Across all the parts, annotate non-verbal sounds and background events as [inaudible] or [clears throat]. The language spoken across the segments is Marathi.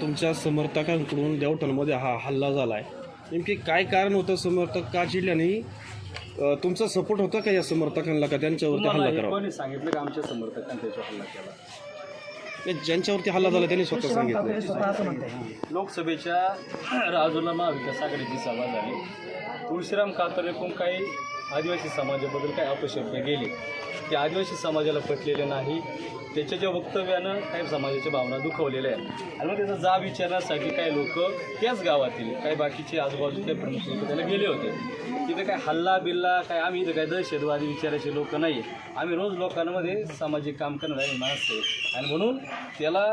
तुमच्या समर्थकांकडून देवठणमध्ये हा हल्ला झाला आहे नेमकी काय कारण होतं समर्थक? का चिडल्याने तुमचा सपोर्ट होता का या समर्थकांना का त्यांच्यावरती हल्ला करावा? कोणी सांगितलं का आमच्या समर्थकांनी त्याच्यावर हल्ला केला? नाही, ज्यांच्यावरती हल्ला झाला त्यांनी स्वतः सांगितलं. लोकसभेच्या राजूला महाविकास आघाडीची सभा झाली. तुळशीराम कातर एकूण काही आदिवासी समाजाबद्दल काही अपशब्द गेले. ते आदिवासी समाजाला पटलेले नाही. त्याच्या वक्तव्यानं काही समाजाच्या भावना दुखवलेल्या आहेत. आणि मग त्याचा जा विचारण्यासाठी काही लोक त्याच गावातील काही बाकीचे आजूबाजूचे प्रमुख लोक त्याला गेले होते. तिथे काय हल्ला बिल्ला काय आम्ही इथं काय दहशतवादी विचाराचे लोक नाही आम्ही रोज लोकांमध्ये सामाजिक काम करणारे माणसं आहे. आणि म्हणून त्याला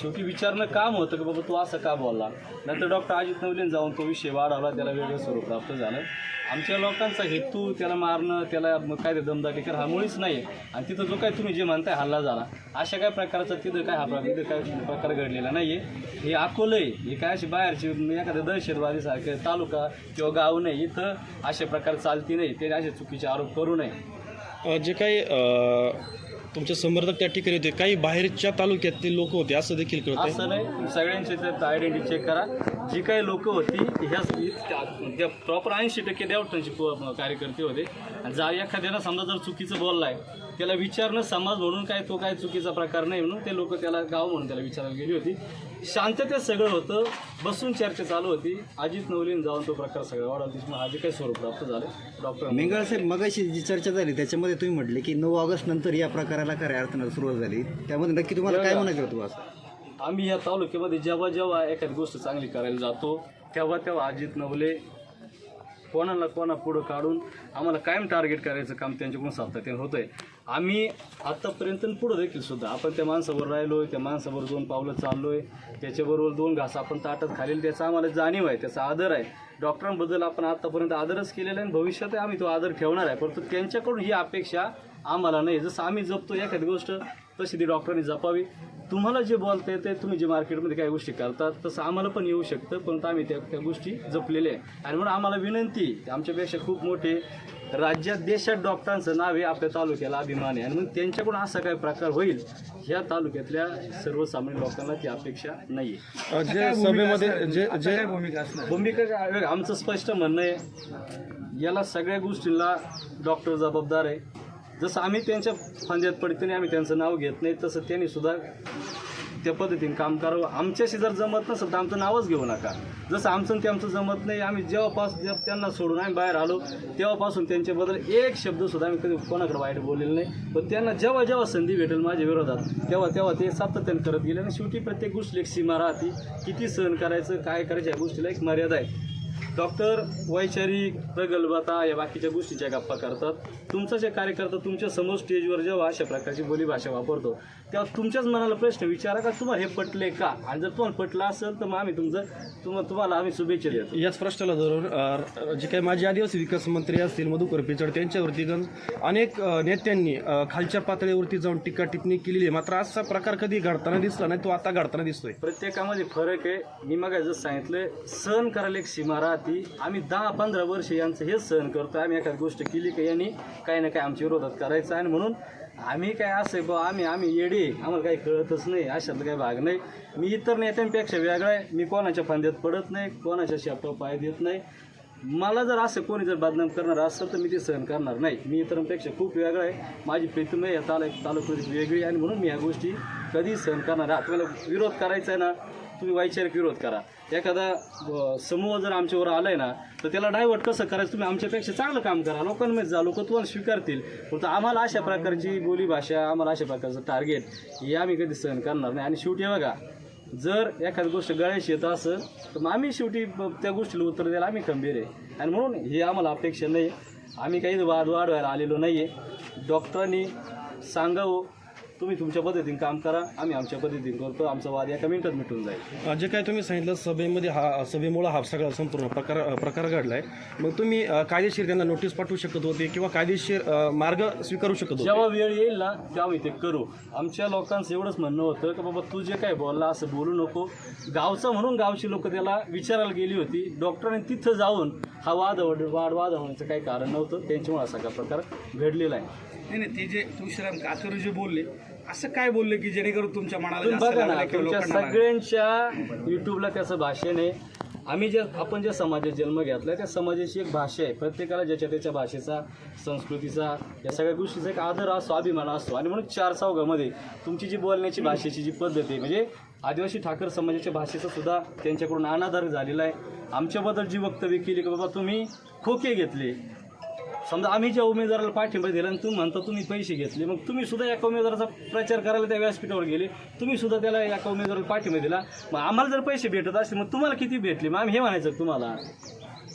शेवटी विचारणं काम होतं की बाबा तू असं का बोलला? नंतर डॉक्टर अजित नवलीन जाऊन तो विषय वाढवला त्याला वेगळं स्वरूप प्राप्त झालं. आमच्या लोकांचा हेतू त्याला मारणं त्याला मग काय ते दमदाटी कर हा मुळीच नाही आणि तिथं जो काय तुम्ही जे म्हणताय हल्ला झाला अशा काय प्रकारचा तिथं काय हा प्रकार तिथं काय प्रकार घडलेला नाही आहे हे अकोलं आहे. हे काय अशी बाहेरची एखाद्या दहशतवादीसारखे तालुका किंवा गाव नाही इथं अशा प्रकार चालती नाही. ते असे चुकीचे आरोप करू नये. जे काही तुमचे समर्थक त्या ठिकाणी होते. काही बाहेरच्या तालुक्यातील लोक होते असं देखील कळत असं नाही. सगळ्यांचे आयडेंटिटी चेक करा. जी काही लोक होती ह्या प्रॉपर ऐंशी टक्के देवठांची कार्यकर्ते होते. आणि जा एखाद्याला समजा जर चुकीचं बोललाय त्याला विचारणं समाज म्हणून काय तो काय चुकीचा प्रकार नाही म्हणून ते लोक त्याला गाव म्हणून त्याला विचारायला गेली होती. शांततेत सगळं होतं बसून चर्चा चालू होती. अजित नवलीन जाऊन तो प्रकार सगळा वाढवला. हा जे काही स्वरूप प्राप्त झालं. डॉक्टर मेंगळ साहेब मगाशी जी चर्चा झाली त्याच्यामध्ये तुम्ही म्हटले की नऊ ऑगस्ट नंतर या प्रकाराला खऱ्या अर्थानं सुरुवात झाली. त्यामध्ये नक्की तुम्हाला काय म्हणायचं होतं असं? आम्ही या तालुक्यामध्ये जेव्हा जेव्हा एखादी गोष्ट चांगली करायला जातो तेव्हा तेव्हा अजित नवले कोणाला कोणा पुढं काढून आम्हाला कायम टार्गेट करायचं काम त्यांच्याकडून सातत्याने होतं आहे आम्ही आत्तापर्यंत पुढं देखील सुद्धा आपण त्या माणसावर राहिलो आहे त्या माणसाबरोबर दोन पावलं चाललो आहे त्याच्याबरोबर दोन घास आपण ताटात खालील त्याचा आम्हाला जाणीव आहे त्याचा आदर आहे. डॉक्टरांबद्दल आपण आत्तापर्यंत आदरच केलेला आहे आणि भविष्यात आम्ही तो आदर ठेवणार आहे. परंतु त्यांच्याकडून ही अपेक्षा आम्हाला नाही. जसं आम्ही जपतो एखादी गोष्ट तशी ती डॉक्टरांनी जपावी. तुम्हाला जे बोलता येते तुम्ही जे मार्केटमध्ये काही गोष्टी करतात तसं आम्हाला पण येऊ शकतं. परंतु आम्ही त्या त्या गोष्टी जपलेल्या आहे आणि म्हणून आम्हाला विनंती आहे, आमच्यापेक्षा खूप मोठे राज्यात देशात डॉक्टरांचं नाव आहे आपल्या तालुक्याला अभिमान आहे. आणि मग त्यांच्याकडून असा काही प्रकार होईल ह्या तालुक्यातल्या सर्वसामान्य लोकांना ती अपेक्षा नाही आहे. अं, जे सभेमध्ये जे जे भूमिका काय आमचं स्पष्ट म्हणणं आहे याला सगळ्या गोष्टींना डॉक्टर जबाबदार आहे. जसं आम्ही त्यांच्या फांद्यात पडते आम्ही त्यांचं नाव घेत नाही तसं त्यांनी सुद्धा त्या पद्धतीने काम करावं. आमच्याशी जर जमत नसेल तर आमचं नावच घेऊ नका. जसं आमचं आणि त्यांचं जमत नाही आम्ही जेव्हापासून जेव्हा त्यांना सोडून आम्ही बाहेर आलो तेव्हापासून त्यांच्याबद्दल एक शब्दसुद्धा आम्ही कधी कोणाकडे वाईट बोललेलं नाही. पण त्यांना जेव्हा जेव्हा संधी भेटेल माझ्या विरोधात तेव्हा तेव्हा ते सातत्याने करत गेले. आणि शेवटी प्रत्येक गोष्टी एक सीमा राहते. किती सहन करायचं काय करायचं या गोष्टीला एक मर्यादा आहे. डॉक्टर वैचारिक प्रगल्भता या बाकीच्या गोष्टीच्या गप्पा करतात. तुमचा जे कार्यकर्ता तुमच्यासमोर स्टेजवर जेव्हा अशा प्रकारची बोलीभाषा वापरतो तेव्हा तुमच्याच मनाला प्रश्न विचारा का तुम्हाला हे पटले का? आणि जर तुम्हाला पटलं असेल तर मग आम्ही तुमचं तुम तुम्हाला आम्ही शुभेच्छा देतो. याच प्रश्नाला अ, जे काही माजी आदिवासी विकास मंत्री असतील मधुकर पिचड त्यांच्यावरती गण अनेक नेत्यांनी खालच्या पातळीवरती जाऊन टीका टिप्पणी केलेली आहे. मात्र असा प्रकार कधी घडताना दिसला नाही तो आता घडताना दिसतोय. प्रत्येकामध्ये फरक आहे. मी मग जसं सांगितलं सहन करायला एक सीमा राहते. आम्ही दहा पंधरा वर्ष यांचं हेच सहन करतो. आम्ही एखादी गोष्ट केली का यांनी काही ना काही आमच्या विरोधात करायचं आणि म्हणून आम्ही काय असं आहे बुवा आम्ही आम्ही येडे. आम्हाला काही कळतच नाही. अशातला काही भाग नाही. मी इतर नेत्यांपेक्षा वेगळा आहे. मी कोणाच्या फांद्यात पडत नाही. कोणाच्या शेपा पाय देत नाही. मला जर असं कोणी जर बदनाम करणार असेल तर मी ते सहन करणार नाही. मी इतरांपेक्षा खूप वेगळा आहे. माझी प्रीतम या तालु तालुक्यात वेगळी आहे आणि म्हणून मी ह्या गोष्टी कधी सहन करणार तुम्हाला विरोध करायचा आहे ना तुम्ही वैचारिक विरोध करा. एखादा समूह जर आमच्यावर आलाय ना तर त्याला डायव्हर्ट कसं करायचं? तुम्ही आमच्यापेक्षा चांगलं काम करा. लोकांमध्ये जा लोक तुम्हाला स्वीकारतील. पण आम्हाला अशा प्रकारची बोलीभाषा आम्हाला अशा प्रकारचं टार्गेट हे आम्ही कधी सहन करणार नाही. आणि शेवटी बघा जर एखादी गोष्ट गळ्याशी येत असं तर मग आम्ही शेवटी त्या गोष्टीला उत्तर द्यायला आम्ही खंबीर आहे. आणि म्हणून हे आम्हाला अपेक्षा नाही. आम्ही काही वाद वाढवायला आलेलो नाही आहे डॉक्टरांनी सांगावं तुम्ही तुमच्या पद्धतीने काम करा आम्ही आमच्या पद्धतीने करतो आमचा वाद एका मिनिटात मिटून जाईल. अ, जे काही तुम्ही सांगितलं सभेमध्ये हा सभेमुळे हा सगळा संपूर्ण प्रकार प्रकार घडलाय. मग तुम्ही अ, कायदेशीर त्यांना नोटीस पाठवू शकत होते किंवा कायदेशीर अ, मार्ग स्वीकारू शकत होते? जेव्हा वेळ येईल ना तेव्हा आम्ही ते करू. आमच्या लोकांचं एवढंच म्हणणं होतं की बाबा तू जे काय बोलला असं बोलू नको. गावचं म्हणून गावची लोक त्याला विचारायला गेली होती. डॉक्टरांनी तिथं जाऊन हा वाद वाद वाद होण्याचं काही कारण नव्हतं. त्यांच्यामुळे असा का प्रकार घडलेला आहे. नाही नाही ते जे तुळशीराम कातर जे बोलले असं काय बोलले की जेणेकरून तुमच्या मनाला बघा ना तुमच्या? सगळ्यांच्या युट्यूबला त्याचं भाषण आहे. आम्ही जे आपण ज्या समाजात जन्म घेतला त्या समाजाची एक भाषा आहे. प्रत्येकाला ज्याच्या त्याच्या भाषेचा संस्कृतीचा या सगळ्या गोष्टीचा एक आदर असतो अभिमान असतो आणि म्हणून चार चौघामध्ये तुमची जी बोलण्याची भाषेची जी पद्धत आहे म्हणजे आदिवासी ठाकर समाजाच्या भाषेचा सुद्धा त्यांच्याकडून अनादर झालेला आहे. आमच्याबद्दल जी वक्तव्य केली की बाबा तुम्ही खोके घेतले समजा आम्ही ज्या उमेदवाराला पाठिंबा दिला आणि तुम्ही म्हणता तुम्ही पैसे घेतले मग तुम्ही सुद्धा एका उमेदवाराचा प्रचार करायला त्या व्यासपीठावर गेले तुम्ही सुद्धा त्याला एका उमेदवाराला पाठिंबा दिला मग आम्हाला जर पैसे भेटत असतील मग तुम्हाला किती भेटले? मग आम्ही हे म्हणायचं तुम्हाला?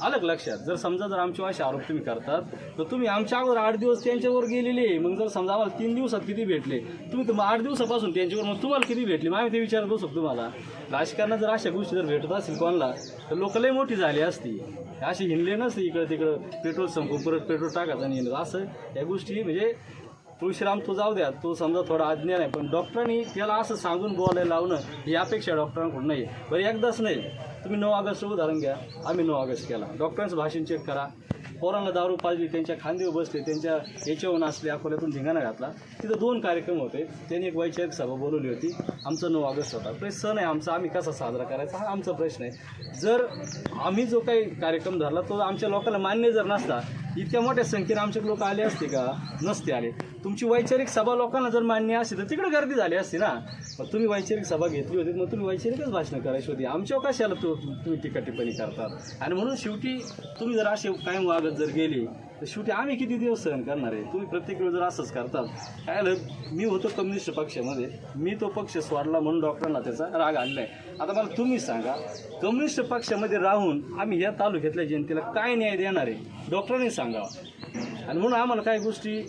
आलं का लक्षात? जर समजा जर आमचे असे आरोप तुम्ही करतात तर तुम्ही आमच्या अगोदर आठ दिवस त्यांच्यावर गेलेले आहे. मग जर समजा आम्हाला तीन दिवसात किती भेटले? तुम्ही तर आठ दिवसापासून त्यांच्यावर मग तुम्हाला किती भेटले? मग आम्ही ते विचारत बसू तुम्हाला? राजकारणात जर अशा गोष्टी जर भेटत असतील कोणाला तर लोक लय मोठी झाली असती. अशी हिंडले नसते इकडं तिकडं पेट्रोल संपून परत पेट्रोल टाकायचं आणि असं या गोष्टी म्हणजे तुळशीराम तो जाऊ द्या. तो समजा थोडा अज्ञान आहे पण डॉक्टरांनी त्याला असं सांगून बोलायला लावणं ही अपेक्षा डॉक्टरांकडून नाही आहे. बरं एकदाच नाही. तुम्ही नऊ ऑगस्ट उदाहरण घ्या. आम्ही नऊ ऑगस्ट केला. डॉक्टरांचं भाषण चेक करा. पोरांना दारू पाजली त्यांच्या खांदीवर बसले त्यांच्या याच्यावर नाचले अकोल्यातून धिंगाणा घातला. तिथं दोन कार्यक्रम होते. त्यांनी एक वैचारिक सभा बोलवली होती. आमचा नऊ ऑगस्ट होता. तो सण आहे आमचा. आम्ही कसा साजरा करायचा हा आमचा प्रश्न आहे. जर आम्ही जो काही कार्यक्रम धरला तो आमच्या लोकांना मान्य जर नसता इतक्या मोठ्या संख्येने आमचे लोक आले असते का? नसते आले. तुमची वैचारिक सभा लोकांना जर मान्य असते तर तिकडे गर्दी झाली असती ना. मग तुम्ही वैचारिक सभा घेतली होती मग तुम्ही वैचारिकच भाषणं करायची होती. आमच्या कशाला तू तुम्ही टीका टिप्पणी करतात? आणि म्हणून शेवटी तुम्ही जर असे कायम वागत जर गेले तर शेवटी आम्ही किती दिवस सहन करणार आहे? तुम्ही प्रत्येक वेळ जर असंच करतात काय मी होतो कम्युनिस्ट पक्षामध्ये. मी तो पक्ष सोडला म्हणून डॉक्टरांना त्याचा राग आणला आहे. आता मला तुम्ही सांगा कम्युनिस्ट पक्षामध्ये राहून आम्ही या तालुक्यातल्या जनतेला काय न्याय देणार आहे? डॉक्टरांनी सांगावं. आणि म्हणून आम्हाला काही गोष्टी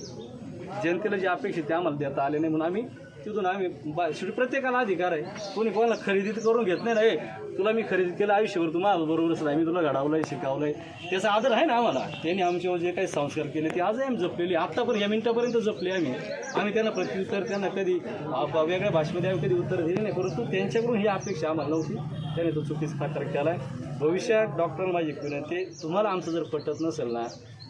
जनतेला जे अपेक्षित ते आम्हाला देता आले नाही म्हणून आम्ही तिथून आम्ही बा शेवटी प्रत्येकाला अधिकार आहे. कोणी कोणाला खरेदी तर करून घेत नाही ना ए तुला मी खरेदी केलं आयुष्यभर तू माझं बरोबरच नाही मी तुला घडवलं आहे शिकावलं आहे त्याचा आदर आहे ना आम्हाला. त्यांनी आमच्यावर जे काही संस्कार केले ते आजही आम्ही जपलेली आत्तापर्यंत या मिनटापर्यंत जपले आम्ही. आम्ही त्यांना प्रत्युत्तर त्यांना कधी वेगळ्या भाषेमध्ये आम्ही कधी उत्तर दिले नाही परंतु त्यांच्याकडून ही अपेक्षा आम्हाला नव्हती. त्याने तो चुकीचा प्रकार केला आहे भविष्यात डॉक्टर माझी विनंती तुम्हाला आमचं जर पटत नसेल ना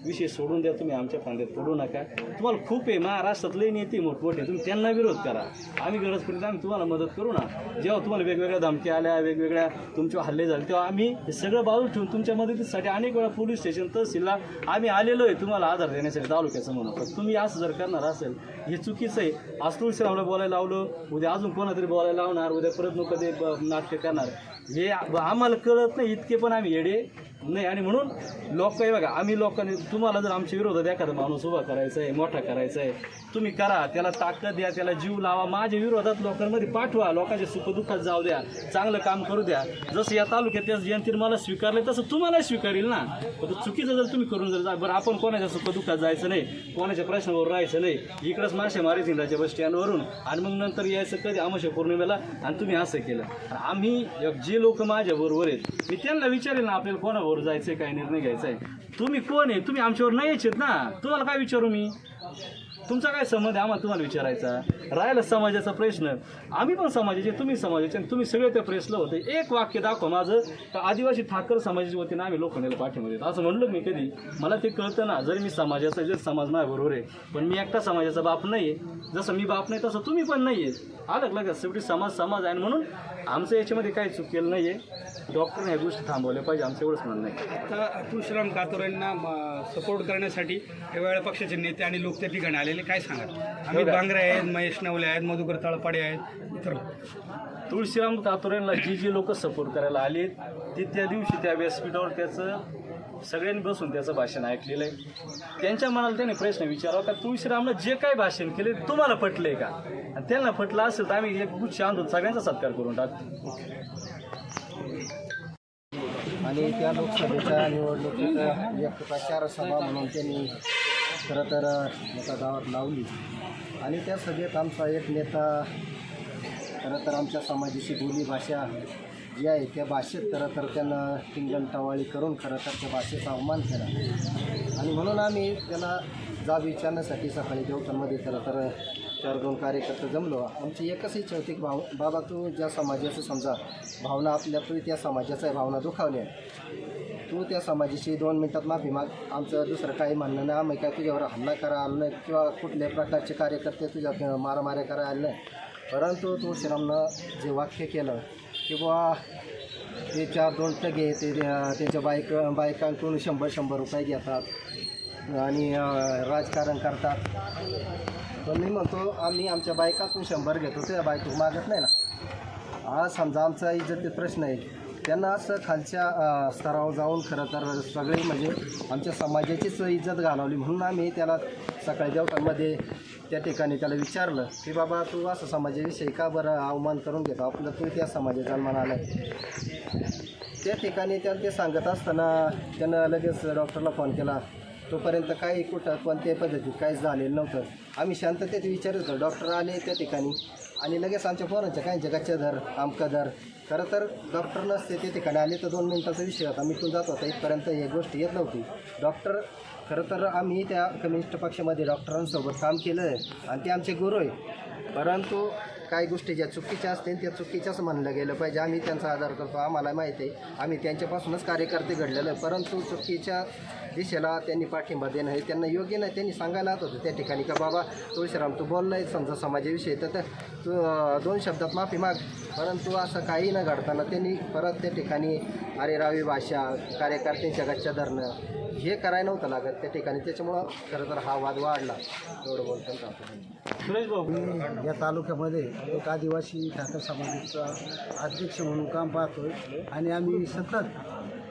विषय सोडून द्या तुम्ही आमच्या फांद्यात पडू नका. तुम्हाला खूप आहे महाराष्ट्रात लई नेते मोठमोठे तुम्ही त्यांना विरोध करा. आम्ही गरज पडली तर आम्ही तुम्हाला मदत करू ना. जेव्हा तुम्हाला वेगवेगळ्या धमक्या आल्या वेगवेगळ्या तुमच्यावर हल्ले झाले तेव्हा आम्ही हे सगळं बाजू ठेवून तुमच्या मदतीसाठी अनेक वेळा पोलीस स्टेशन तहसीलला आम्ही आलेलो आहे. तुम्हाला आधार देण्यासाठी तालुक्याचं म्हणून. तुम्ही असं जर करणार असेल हे चुकीचं आहे. आज तुळशीरामला बोलायला लावलं उद्या अजून कोणातरी बोलायला लावणार उद्या परत नको कधी ब- नाटकं करणार. हे आम्हाला कळत नाही इतके पण आम्ही येडे नाही आणि म्हणून लोक आहे बघा आम्ही लोकांनी तुम्हाला जर आमच्या विरोधात एखादा माणूस उभा करायचा आहे मोठा करायचा आहे तुम्ही करा त्याला ताकद द्या त्याला जीव लावा. माझ्या विरोधात लोकांमध्ये पाठवा लोकांच्या सुखदुःखात जाऊ द्या चांगलं काम करू द्या. जसं या तालुक्यात त्या जयंतीने मला स्वीकारलं तसं तुम्हाला स्वीकारेल ना. तर चुकीचं जर तुम्ही करून जर जा बरं आपण कोणाच्या सुखदुःखात जायचं नाही कोणाच्या प्रश्नावर राहायचं नाही इकडंच मासे मारे बस स्टँडवरून आणि मग नंतर यायचं कधी? अमाशा पौर्णिमेला आणि तुम्ही असं केलं. आम्ही जे लोक माझ्याबरोबर आहेत मी त्यांना विचारेल ना आपल्याला कोणाबरोबर जायचंय काय निर्णय घ्यायचा आहे तुम्ही कोण आहे? तुम्ही आमच्यावर नाही यायचेत ना. तुम्हाला काय विचारू मी? तुमचा काय संबंध आहे? आम्हाला तुम्हाला विचारायचा राहिला समाजाचा प्रश्न. आम्ही पण समाजाचे तुम्ही समाजाचे आणि तुम्ही सगळे त्या प्रेसला होते. एक वाक्य दाखवा माझं. तर आदिवासी ठाकर समाजाच्या वतीनं आम्ही लोखंडाला पाठीमध्ये देतो. असं म्हणलं मी कधी. मला ते कळतं ना. जरी मी समाजाचा जर समाज नाही बरोबर आहे. पण मी एकटा समाजाचा बाप नाही आहे जसं मी बाप नाही तसं तुम्ही पण नाही आहे आलं लक्षात शेवटी समाज समाज आहे आणि म्हणून आमचं याच्यामध्ये काही चुकेलं नाही आहे डॉक्टरने ह्या गोष्टी थांबवल्या पाहिजे. आमचं एवढंच म्हणणं आहे. आता तुळशीराम कातोरेंना सपोर्ट करण्यासाठी वेगवेगळ्या पक्षाचे नेते आणि लोक त्या ठिकाणी आलेले काय सांगा अमित बांगरे आहेत महेश नवले आहेत मधुकर तळपाडे आहेत इतर तुळशीराम कातोरेंना जी जी लोक सपोर्ट करायला आली ती त्या दिवशी त्या व्यासपीठावर त्याचं सगळ्यांनी बसून त्याचं भाषण ऐकलेलं आहे. त्यांच्या मनाला त्याने प्रश्न विचारावा का तुळशीरामनं जे काही भाषण केले तुम्हाला पटलंय का? आणि त्यांना पटलं असेल तर आम्ही एक गुच्छ आणून सगळ्यांचा सत्कार करून टाकतो. आणि त्या लोकसभेच्या निवडणुकीत एक प्रचार सभा म्हणून त्यांनी खरं तर एका गावात लावली. आणि त्या सभेत आमचा एक नेता खरं तर आमच्या समाजाची बोलीभाषा जी आहे त्या भाषेत खरं तर त्यानं टिंगण टवाळी करून खरं तर त्या भाषेचा अवमान केला. आणि म्हणून आम्ही त्याला जाब विचारण्यासाठी सकाळी देवतांमध्ये खरं तर चार दोन कार्यकर्ते जमलो. आमची एकच इच्छा होती की भाऊ बाबा तू ज्या समाजाचं समजा भावना आपल्या तू त्या समाजाच्या भावना दुखावल्या तू त्या समाजाची दोन मिनटात माफी माग. आमचं दुसरं काही म्हणणं नाही. आम्ही काय तुझ्यावर हल्ला करा आलं नाही किंवा कुठल्याही प्रकारचे कार्यकर्ते तुझ्या मारामाऱ्या करा आले नाही. परंतु तुळशीरामनं जे वाक्य केलं की बुवा ते चार दोन टगे ते त्याच्या त्यांच्या बायक बायकांकडून शंभर शंभर रुपये घेतात आणि राजकारण करतात. पण मी म्हणतो आम्ही आमच्या बायकातून शंभर घेतो त्या बायको मागत नाही ना. हा समजा आमचा इज्जतीत प्रश्न आहे. त्यांना असं खालच्या स्तरावर जाऊन खरं तर सगळे म्हणजे आमच्या समाजाचीच इज्जत घालवली म्हणून आम्ही त्याला सकाळी देवतांमध्ये त्या ठिकाणी त्याला विचारलं की बाबा तू असं समाजाविषयी का बरं अवमान करून घेतो? आपलं तू त्या समाजाचा जन्माला आलाय. त्या ठिकाणी त्याला ते सांगत असताना त्यानं लगेच डॉक्टरला फोन केला. तोपर्यंत काही कुठं कोणत्याही पद्धतीत काहीच झालेलं नव्हतं. आम्ही शांततेत विचारत होतो डॉक्टर आले त्या ठिकाणी आणि लगेच आमच्या पोरांच्या काहींच्या गच्च्या धर आमका धर. खरं तर डॉक्टर नसते त्या ठिकाणी आले तर दोन मिनिटाचा विषय होता. मिटून जात होता इथपर्यंत हे गोष्ट येत नव्हती. डॉक्टर खरं तर आम्ही त्या कम्युनिस्ट पक्षामध्ये डॉक्टरांसोबत काम केलं आहे आणि ते आमचे गुरु आहे. परंतु काही गोष्टी ज्या चुकीच्या असतील त्या चुकीच्याच म्हणलं गेलं पाहिजे. आम्ही त्यांचा आधार करतो. आम्हाला माहिती आहे आम्ही त्यांच्यापासूनच कार्यकर्ते घडलेलं. आहे परंतु चुकीच्या दिशेला त्यांनी पाठिंबा देणं हे त्यांना योग्य नाही. त्यांनी सांगायला होतं त्या ठिकाणी का बाबा तुळशीराम तू बोललाय समजा समाजाविषयी तर तू दोन शब्दात माफी माग. परंतु असं काही न घडताना त्यांनी परत त्या ठिकाणी अरे रावी भाषा कार्यकर्त्यांच्या गच्च्या धरणं हे करायला नव्हतं लागत त्या ठिकाणी. त्याच्यामुळं खरं तर हा वाद वाढला. एवढं बोलताना राहतो सुरेश भाऊ. या तालुक्यामध्ये एक आदिवासी ठाकर समाजाचा अध्यक्ष म्हणून काम पाहतोय. आणि आम्ही सतत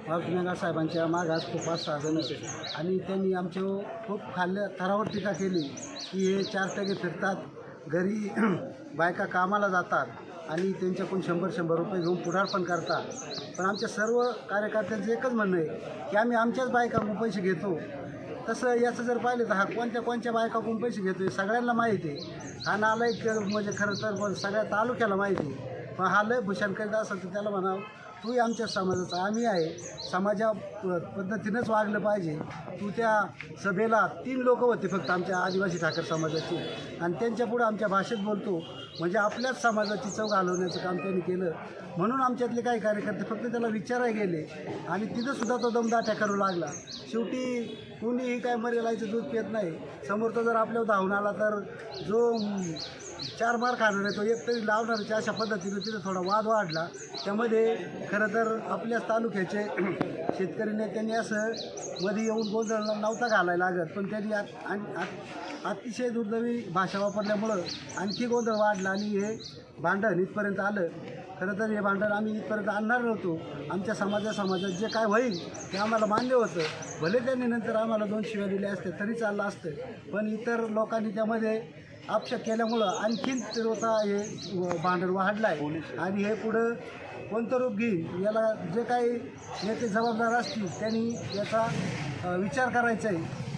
मारुतीनगर साहेबांच्या मागं असतो पाच सहा जण आणि त्यांनी आमच्या खूप खाल्ल्या थरावर टीका केली की हे चार टगे फिरतात. घरी [clears throat] बायका कामाला जातात. आणि त्यांच्याकडून शंभर शंभर रुपये घेऊन पुढारपण करता पण आमच्या सर्व कार्यकर्त्यांचं एकच म्हणणं आहे की आम्ही आमच्याच बायकाकडून पैसे घेतो. तसं याचं जर पाहिलं तर हा कोणत्या कोणत्या बायकाकडून पैसे घेतो सगळ्यांना माहिती आहे. हा नालायक म्हणजे खरं तर सगळ्या तालुक्याला माहिती आहे. पण हा लय भूषण करीत असेल तर त्याला म्हणावं तूही आमच्या समाजाचा आम्ही आहे. समाजा पद्धतीनंच वागलं पाहिजे. तू त्या सभेला तीन लोक होते फक्त आमच्या आदिवासी ठाकर समाजाची. आणि त्यांच्यापुढं आमच्या भाषेत बोलतो. म्हणजे आपल्याच समाजाची चव घालवण्याचं काम त्यांनी केलं. म्हणून आमच्यातले काही कार्यकर्ते फक्त त्याला विचाराय गेले. आणि तिथंसुद्धा तो दमदाट्या करू लागला. शेवटी कुणीही काय मरेलायचं दूध पित नाही. समोरचा जर आपल्यावर धावून आला तर जो चार मार खाणार आहे तो एक तरी लावणारच अशा पद्धतीनं तिथं थोडा वाद वाढला. त्यामध्ये खरं तर आपल्याच तालुक्याचे शेतकरी नेत्यांनी असं मध्ये येऊन गोंधळ नव्हता घालायला लागत पण त्यांनी आत- आणि आत- अतिशय दुर्दैवी भाषा वापरल्यामुळं आणखी गोंधळ वाढला आणि हे भांडण इथपर्यंत आलं. खरं तर हे भांडण आम्ही इथपर्यंत आणणार नव्हतो. आमच्या समाजा समाजात जे काय होईल ते आम्हाला मान्य होतं. भले त्यांनी नंतर आम्हाला दोन शिव्या दिल्या असते तरी चाललं असतं. पण इतर लोकांनी त्यामध्ये अपशक केल्यामुळं आणखीन तिरवता हे भांडण वाढलं आहे आणि हे पुढं कोणतं रूप घेईल याला जे काही नेते जबाबदार असतील त्यांनी याचा विचार करायचा आहे